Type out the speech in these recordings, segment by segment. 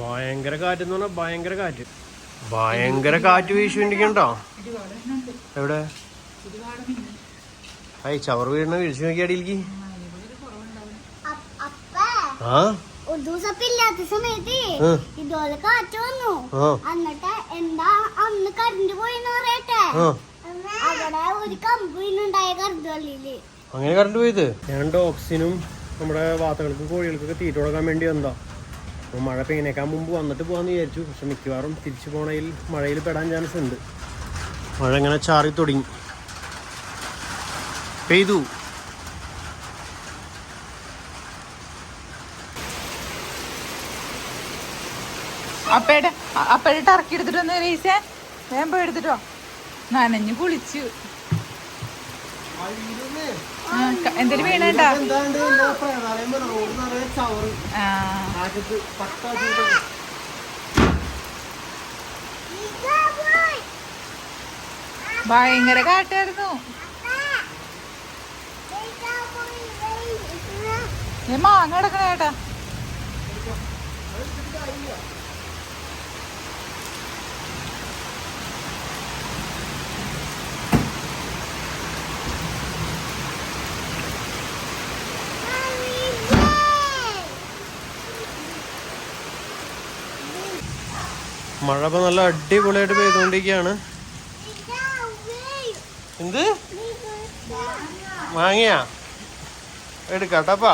ഭയങ്കര കാറ്റ് എന്ന് പറഞ്ഞാൽ ഭയങ്കര കാറ്റ്. ഭയങ്കര കാറ്റ് വീശുണ്ടിക്കണ്ടോ എവിടെ? ഐ ചവർ വീടിനെ വീഴ്ച നോക്കി അടിയിലേക്ക്. ആ? സമയത്ത്. ഇതുപോലെ കാറ്റ് വന്നു. എന്നിട്ട് എന്താ അന്ന് കറണ്ട് പോയെന്ന് പറയട്ടെ? അവിടെ ഒരു കറണ്ട് വള്ളിയിൽ അങ്ങനെ കറണ്ട് പോയത്? ഞാൻ ഡോക്സിനും നമ്മുടെ വാത്തകൾക്കും കോഴികൾക്കൊക്കെ തീറ്റ കൊടുക്കാൻ വേണ്ടി വന്നതാ. അപ്പോൾ മഴ പെയ്യുന്നേക്കാൻ മുമ്പ് വന്നിട്ട് പോകാമെന്ന് വിചാരിച്ചു. പക്ഷെ മിക്കവാറും തിരിച്ചു പോണയിൽ മഴയിൽ പെടാൻ ചാൻസ് ഉണ്ട്. മഴ ഇങ്ങനെ ചാറി തുടങ്ങി. പെയ്തു. അപ്പയുടെ അപ്പയുടെ ടർക്കി എടുത്തിട്ട് ഞാൻ വേഗം പോയി എടുത്തിട്ടോ? നനഞ്ഞു കുളിച്ചു. എന്തേലും വീണേട്ടാ ആ. ഭയങ്കര കാട്ടായിരുന്നു ഏ മാങ്ങ കിടക്കണ മഴ ഇപ്പൊ നല്ല അടിപൊളിയായിട്ട് പെയ്തുകൊണ്ടിരിക്കുകയാണ് എന്ത്? വാങ്ങിയാ എടുക്കാട്ടപ്പാ.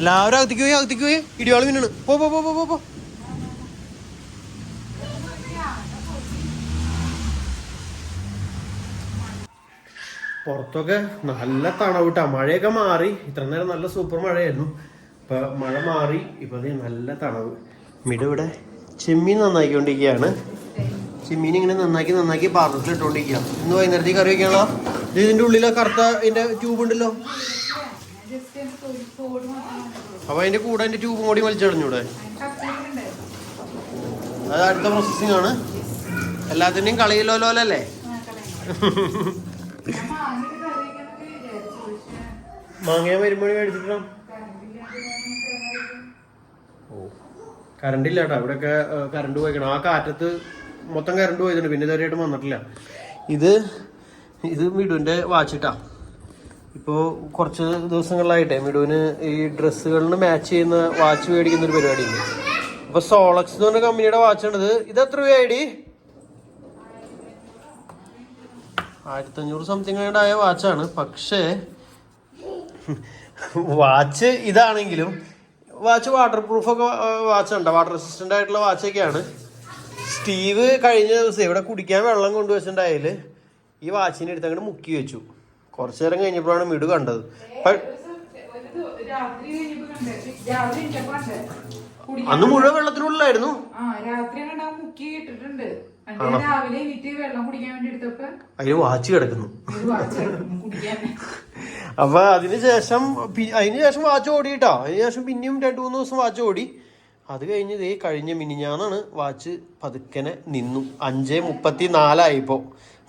എല്ലാവരും അകത്തേക്ക് പോയി അകത്തേക്ക് പോയി. ഇടിയാൾ പിന്നാണ് പോ പോ പോ പോ പോ പോ. പുറത്തൊക്കെ നല്ല തണവിട്ടാ മഴയൊക്കെ മാറി. ഇത്ര നേരം നല്ല സൂപ്പർ മഴയായിരുന്നു. ഇപ്പൊ മഴ മാറി ഇപ്പൊ അത് നല്ല തണവ്. മിട ഇവിടെ ചെമ്മീൻ നന്നാക്കിക്കൊണ്ടിരിക്കുകയാണ് ചെമ്മീൻ ഇങ്ങനെ നന്നാക്കി നന്നാക്കി പാത്രത്തിൽ ഇട്ടുകൊണ്ടിരിക്കുക ഇന്ന് വൈകുന്നേരത്തേക്ക് കറി ഇത് ഇതിന്റെ ഉള്ളിലെ കറുത്ത ഇതിന്റെ ട്യൂബ് ഉണ്ടല്ലോ? അപ്പൊ അതിന്റെ കൂടെ അതിന്റെ ട്യൂബും കൂടി വലിച്ചടഞ്ഞൂടെ അത് അടുത്ത പ്രോസസ്സിംഗ് ആണ്. എല്ലാത്തിന്റെയും കളിയിലോലോലല്ലേ മാങ്ങ വരുമ്പോഴേ മേടിച്ചിട്ടോ ഓ. കറണ്ട് ഇല്ല കേട്ടോ ഇവിടെയൊക്കെ കറണ്ട് പോയിക്കണം. ആ കാറ്റത്ത് മൊത്തം കറണ്ട് പോയിട്ടുണ്ട് പിന്നെ ഇതുവരെയായിട്ട് വന്നിട്ടില്ല. ഇത് ഇത് മിടുവിന്റെ വാച്ചിട്ടാ. ഇപ്പോൾ കുറച്ച് ദിവസങ്ങളിലായിട്ടെ മിടുവിന് ഈ ഡ്രസ്സുകളിന് മാച്ച് ചെയ്യുന്ന വാച്ച് മേടിക്കുന്ന ഒരു പരിപാടി ഉണ്ട്. അപ്പൊ സോളക്സ് എന്ന് പറഞ്ഞ കമ്പനിയുടെ വാച്ചാണിത് ഇത് എത്ര രൂപയായിടി? ആയിരത്തഞ്ഞൂറ് സംതിങ് ആയ വാച്ചാണ് പക്ഷേ വാച്ച് ഇതാണെങ്കിലും വാച്ച് വാട്ടർ പ്രൂഫൊക്കെ വാച്ച് ഉണ്ട് വാട്ടർ റെസിസ്റ്റന്റ് ആയിട്ടുള്ള വാച്ചൊക്കെയാണ്. സ്റ്റീവ് കഴിഞ്ഞ ദിവസം ഇവിടെ കുടിക്കാൻ വെള്ളം കൊണ്ടുവച്ചിട്ടുണ്ടായാൽ ഈ വാച്ചിനെ എടുത്ത് അങ്ങോട്ട് മുക്കി വെച്ചു. കുറച്ചു നേരം കഴിഞ്ഞപ്പോഴാണ് മിടു കണ്ടത്. അന്ന് മുഴുവൻ വെള്ളത്തിനുള്ളിലായിരുന്നു. അതിന് വാച്ച് കിടക്കുന്നു. അപ്പൊ അതിനുശേഷം അതിനുശേഷം വാച്ച് ഓടിയിട്ടോ. അതിനുശേഷം പിന്നെയും രണ്ടു മൂന്ന് ദിവസം വാച്ച് ഓടി. അത് കഴിഞ്ഞ് ദേ കഴിഞ്ഞ മിനിഞ്ഞാന്നാണ് വാച്ച് പതുക്കനെ നിന്നു. അഞ്ച് മുപ്പത്തി നാലായിപ്പോ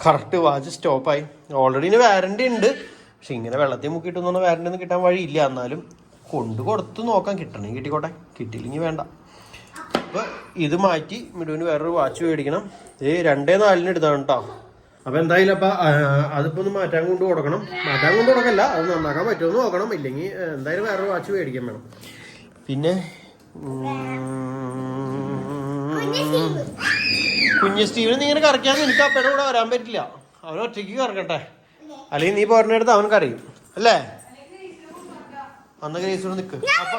കറക്റ്റ് വാച്ച് സ്റ്റോപ്പായി. ഓൾറെഡി ഇനി വാരണ്ടി ഉണ്ട്. പക്ഷെ ഇങ്ങനെ വെള്ളത്തിൽ മുക്കിയിട്ടൊന്നും വാരണ്ടി ഒന്നും കിട്ടാൻ വഴിയില്ല. എന്നാലും കൊണ്ട് കൊടുത്ത് നോക്കാം. കിട്ടണമെങ്കിൽ കിട്ടിക്കോട്ടെ. കിട്ടിയില്ലെങ്കിൽ വേണ്ട. അപ്പൊ ഇത് മാറ്റി മിഡുവിന് വേറൊരു വാച്ച് മേടിക്കണം. ഇത് രണ്ടേ നാലിന് എടുത്താണ് കേട്ടോ അപ്പൊ എന്തായാലും അപ്പൊ അതിപ്പോ ഒന്ന് മാറ്റാൻ കൊണ്ട് കൊടുക്കണം. മാറ്റാൻ കൊണ്ട് കൊടുക്കല്ല അത് നന്നാക്കാൻ പറ്റുമെന്ന് നോക്കണം. ഇല്ലെങ്കിൽ എന്തായാലും വേറൊരു വാച്ച് മേടിക്കാൻ വേണം. പിന്നെ? കുഞ്ഞ സ്റ്റീവൻ നീ ഇങ്ങനെ കറക്കാൻ എനിക്ക് അപ്പയുടെ കൂടെ വരാൻ പറ്റില്ല. അവൻ ഒറ്റയ്ക്ക് കറക്കട്ടെ അല്ലെങ്കിൽ നീ പോരണടുത്ത് അവൻ കറിയും അല്ലേ? അന്ന് ഗ്രേസോട് നിക്ക്. അപ്പൊ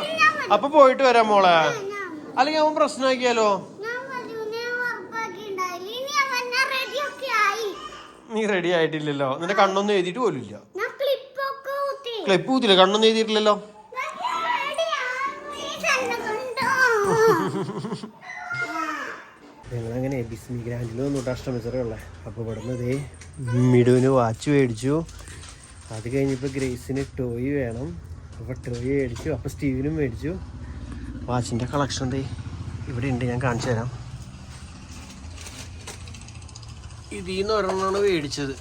അപ്പൊ പോയിട്ട് വരാം മോളെ. അല്ലെങ്കിൽ അവൻ പ്രശ്നമാക്കിയാലോ ഞാൻ വരൂന്ന് ഞാൻ ഉറപ്പാക്കിയിട്ടുണ്ടായില്ല. ഇനി അവനെ റെഡിയൊക്കെ ആയി. നീ റെഡി ആയിട്ടില്ലല്ലോ. നിന്റെ കണ്ണൊന്നും എഴുതിയിട്ട് പോലും ഇല്ല. ക്ലിപ്പ് കൂത്തില്ല കണ്ണൊന്നും എഴുതിയിട്ടില്ലല്ലോ? ഞങ്ങളങ്ങനെ ബിസ്മി ഗ്രാൻഡിൽ വന്നിട്ട് അഷ്ടമിച്ചറുള്ളേ അപ്പോൾ ഇവിടുന്ന് മിടുവിന് വാച്ച് മേടിച്ചു. അത് കഴിഞ്ഞപ്പോൾ ഗ്രേസിന് ടോയ് വേണം. അപ്പോൾ ടോയ് മേടിച്ചു. അപ്പോൾ സ്റ്റീവിനും മേടിച്ചു. വാച്ചിന്റെ കളക്ഷൻ ദേ ഇവിടെ ഉണ്ട് ഞാൻ കാണിച്ചു തരാം. ഇതിൽ നിന്ന് ഒരെണ്ണമാണ് മേടിച്ചത്.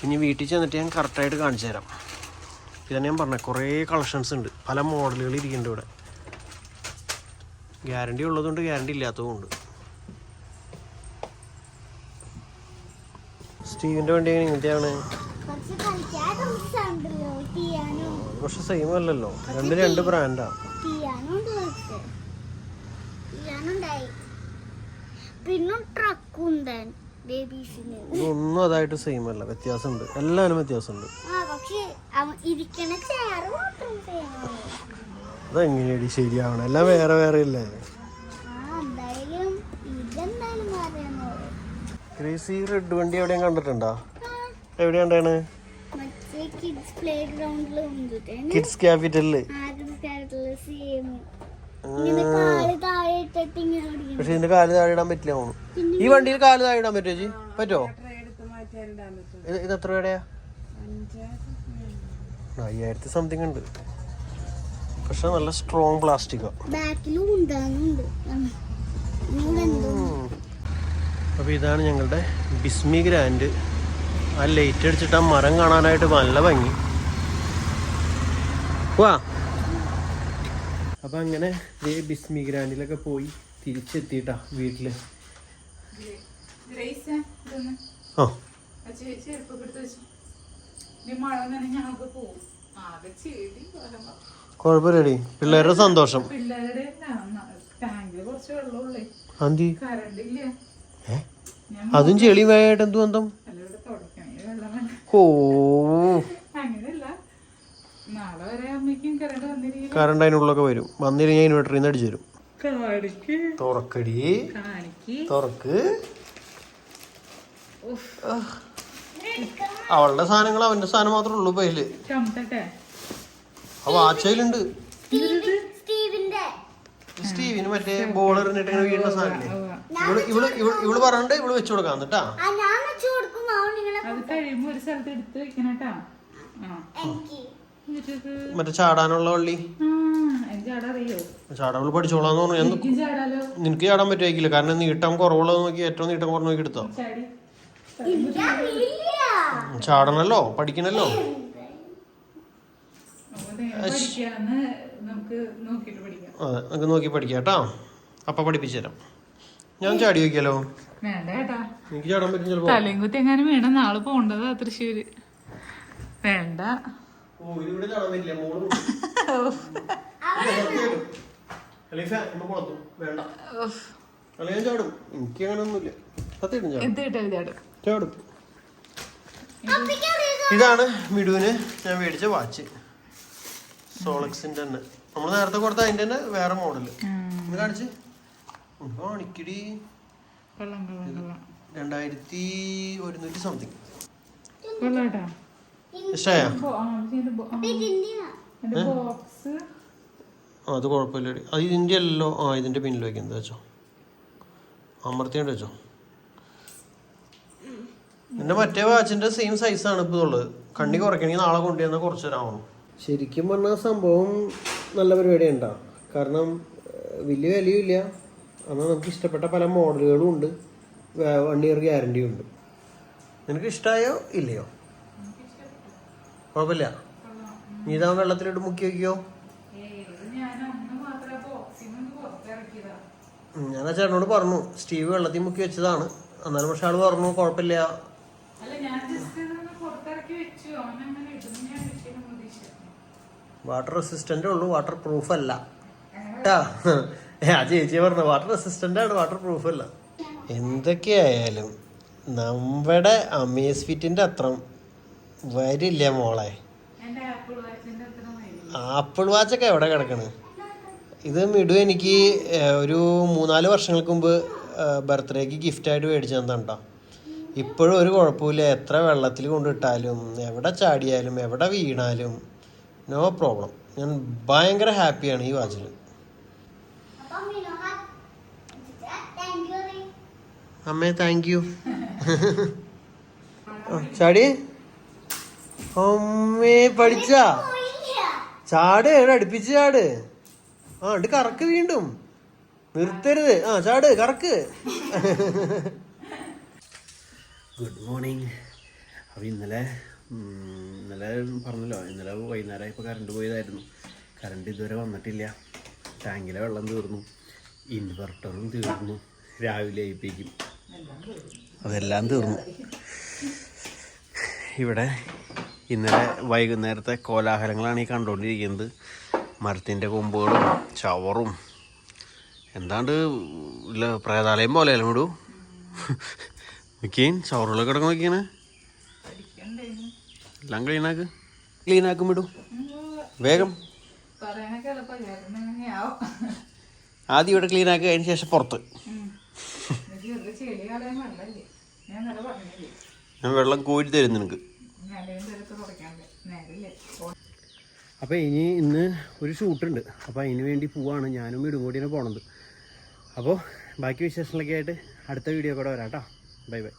പിന്നെ വീട്ടിൽ ചെന്നിട്ട് ഞാൻ കറക്റ്റായിട്ട് കാണിച്ചു തരാം. ഇതന്നെ ഞാൻ പറഞ്ഞത് കുറേ കളക്ഷൻസ് ഉണ്ട്. പല മോഡലുകൾ ഇരിക്കുന്നുണ്ട് ഇവിടെ. ഗ്യാരണ്ടി ഉള്ളതുകൊണ്ട് ഗ്യാരണ്ടി ഇല്ലാത്തതുകൊണ്ട് സ്റ്റീവിന്റെ വണ്ടി എങ്ങനെ ഇങ്ങനത്തെയാണ് പക്ഷെ സെയിം അല്ലല്ലോ. രണ്ട് രണ്ട് ബ്രാൻഡാ പിന്നെ ട്രക്കുണ്ടായിരുന്നു ഇതൊന്നും അതായിട്ട് സെയിം അല്ല. വ്യത്യാസമുണ്ട്. എല്ലാവരും വ്യത്യാസമുണ്ട്. അതെങ്ങനെയാടി ശരിയാവണം. എല്ലാം വേറെ വേറെ അല്ലേ? ക്രീസി റെഡ് വണ്ടി എവിടെയും കണ്ടിട്ടുണ്ടോ? എവിടെ കണ്ടാണ് കിഡ്സ് ക്യാപിറ്റലിൽ പക്ഷെ ഇതിന്റെ കാൽ താഴെ ഇടാൻ പറ്റില്ല തോന്നുന്നു. ഈ വണ്ടിയിൽ കാൽ താഴെ ഇടാൻ പറ്റുമോ ചേച്ചി? പറ്റുമോ? ഇത് ഇത് എത്ര രൂപയുടെയാ? അയ്യായിരത്തി സംതിങ് ഉണ്ട്. പക്ഷെ നല്ല സ്ട്രോങ് പ്ലാസ്റ്റിക്കാ അപ്പോൾ ഇതാണ് ഞങ്ങളുടെ ബിസ്മി ഗ്രാൻഡ്. ആ ലൈറ്റ് അടിച്ചിട്ട് ആ മരം കാണാനായിട്ട് നല്ല ഭംഗി. വാ. അപ്പം അങ്ങനെ ദേ ബിസ്മി ഗ്രാൻഡിലൊക്കെ പോയി തിരിച്ചെത്തിയിട്ടാ വീട്ടിൽ ആ. കുഴപ്പമില്ലടി. പിള്ളേരുടെ സന്തോഷം. അന്തി അതും ചെളിയുമായിട്ട് എന്ത് ബന്ധം ഓ അങ്ങനെയല്ല നാളെ വരെ അമ്മയ്ക്കും കറണ്ട് അതിനുള്ളൊക്കെ വരും. വന്നിരുന്ന ഇൻവെർട്ടറിൽ നിന്ന് അടിച്ചു തരും. തുറക്കടി. തുറക്ക്. അവളുടെ സാധനങ്ങൾ അവന്റെ സാധനം മാത്രമേ ഉള്ളൂ പയ്യിൽ. ചുമത്തട്ടെ ആ വാച്ചയിലുണ്ട്. സ്റ്റീവിന് മറ്റേ ബോൾ എറിഞ്ഞിട്ട് ഇങ്ങനെ സാധനമില്ലേ. ഇവൾ ഇവൾ ഇവൾ ഇവൾ പറഞ്ഞിട്ട് ഇവൾ വെച്ചു കൊടുക്കാം എന്നിട്ടാ. അത് കഴിയുമ്പോ ഒരു സ്ഥലത്ത് എടുത്ത് വെക്കണട്ടാ മറ്റേ ചാടാനുള്ള വള്ളി. ചാടാനുള്ള പഠിച്ചോളാന്ന് പറഞ്ഞു. നിനക്ക് ചാടാൻ പറ്റുമായിരിക്കില്ല. കാരണം നീട്ടം കുറവുള്ളത് നോക്കി ഏറ്റവും നീട്ടം കുറഞ്ഞ നോക്കി എടുത്തോ. ചാടണല്ലോ പഠിക്കണല്ലോ. അതെ നമുക്ക് നോക്കി പഠിക്കാം കേട്ടോ. അപ്പൊ പഠിപ്പിച്ചു തരാം. ഞാൻ ചാടി നോക്കിയാലോ? എനിക്ക് ചാടാൻ പറ്റും ചിലപ്പോ. തലയും കുത്തി എങ്ങാനും വേണം നാളെ പോണ്ടതാ തൃശ്ശൂര്. വേണ്ട. പറ്റില്ല മോൾ കുളത്തും വേണ്ട. ചാടും. എനിക്ക് അങ്ങനെ ഒന്നുമില്ല സത്യം ചാടും. ചാടും. ഇതാണ് മിടുവിന് ഞാൻ മേടിച്ച വാച്ച്. സോളക്സിന്റെ തന്നെ. നമ്മൾ നേരത്തെ കൊടുത്ത അതിന്റെ തന്നെ വേറെ മോഡൽ. ഇത് കാണിച്ച്. കാണിക്കടി. രണ്ടായിരത്തി ഒരുന്നൂറ്റി സംതിങ് ഇഷ്ടമായ ആ, അത് കുഴപ്പമില്ല. അത് ഇതിന്റെ അല്ലല്ലോ ആ ഇതിന്റെ പിന്നിൽ വയ്ക്കുന്നത് വെച്ചോ. അമർത്തിയോണ്ട് വെച്ചോ. എന്റെ മറ്റേ വാച്ചിന്റെ സെയിം സൈസാണ് ഇപ്പോൾ ഉള്ളത്. കണ്ണി കുറയ്ക്കണമെങ്കിൽ നാളെ കൊണ്ടുവന്നാൽ കുറച്ച് തരാമോ ശരിക്കും പറഞ്ഞാൽ സംഭവം നല്ല പരിപാടി ഉണ്ടാ കാരണം വലിയ വിലയും ഇല്ല. എന്നാൽ നമുക്ക് ഇഷ്ടപ്പെട്ട പല മോഡലുകളും ഉണ്ട്. വൺ ഇയർ ഗ്യാരണ്ടിയും ഉണ്ട്. നിനക്ക് ഇഷ്ടമായോ ഇല്ലയോ? കുഴപ്പമില്ല. നീ ഇതാ വെള്ളത്തിലിട്ട് മുക്കി വയ്ക്കോ ഞാൻ ആ ചേട്ടനോട് പറഞ്ഞു സ്റ്റീവ് വെള്ളത്തിൽ മുക്കി വെച്ചതാണ്. എന്നാലും പക്ഷെ ആൾ പറഞ്ഞു കുഴപ്പമില്ല. വാട്ടർ റെസിസ്റ്റന്റ് ഉള്ളൂ വാട്ടർ പ്രൂഫ് അല്ല. ട്ടാ. ഏ, ആ ചേച്ചി പറഞ്ഞു വാട്ടർ റെസിസ്റ്റന്റ് ആണ് വാട്ടർ പ്രൂഫ് അല്ല. എന്തൊക്കെയായാലും നമ്മുടെ അമേസ് ഫിറ്റിന്റെ അത്ര വരില്ല മോളെ. എന്റെ ആപ്പിൾ വാച്ചൊക്കെ എവിടെ കിടക്കണ്? ഇത് മിഡു എനിക്ക് ഒരു മൂന്നാൽ വർഷങ്ങൾക്ക് മുമ്പ് ബർത്ത്ഡേക്ക് ഗിഫ്റ്റായിട്ട് മേടിച്ചു തന്നിട്ടുണ്ടോ ഇപ്പോഴും ഒരു കുഴപ്പമില്ല എത്ര വെള്ളത്തിൽ കൊണ്ടിട്ടാലും എവിടെ ചാടിയാലും എവിടെ വീണാലും നോ പ്രോബ്ലം ഞാൻ ഭയങ്കര ഹാപ്പിയാണ് ഈ വാച്ചിൽ അമ്മേ താങ്ക് യു ചാടി? അമ്മേ പഠിച്ചാ? ചാട് അടുപ്പിച്ച് ചാട്? ആ ഉണ്ട് കറക്ക് വീണ്ടും. നിർത്തരുത്. ആ ചാട് കറക്ക്. ഗുഡ് മോർണിംഗ് അപ്പോൾ ഇന്നലെ ഇന്നലെ പറഞ്ഞല്ലോ ഇന്നലെ വൈകുന്നേരം ഇപ്പോൾ കറണ്ട് പോയതായിരുന്നു. കറണ്ട് ഇതുവരെ വന്നിട്ടില്ല. ടാങ്കിലെ വെള്ളം തീർന്നു. ഇൻവെർട്ടറും തീർന്നു. രാവിലെ ആയിപ്പിക്കും അതെല്ലാം തീർന്നു. ഇവിടെ ഇന്നലെ വൈകുന്നേരത്തെ കോലാഹലങ്ങളാണ് ഈ കണ്ടുകൊണ്ടിരിക്കുന്നത്. മരത്തിന്റെ കൊമ്പുകളും ചവറും. എന്താണ്ട് ഇല്ല പ്രേതാലയം പോലെയല്ല വിടൂ നോക്കിയേൻ ചവറുകളൊക്കെ കിടക്കുന്ന നോക്കിയാണ് എല്ലാം ക്ലീനാക്ക്? ക്ലീനാക്കും വിടൂ വേഗം. ആദ്യം ഇവിടെ ക്ലീനാക്കുക അതിന് ശേഷം പുറത്ത്. ഞാൻ വെള്ളം കോരി തരും നിനക്ക്. അപ്പോൾ ഇനി ഇന്ന് ഒരു ഷൂട്ടുണ്ട് അപ്പോൾ അതിന് വേണ്ടി പോവാണ്. ഞാനും കൂടിയാണ് പോണത്. അപ്പോൾ ബാക്കി വിശേഷങ്ങളൊക്കെ ആയിട്ട് അടുത്ത വീഡിയോ കൂടെ വരാം കേട്ടോ ബൈ ബൈ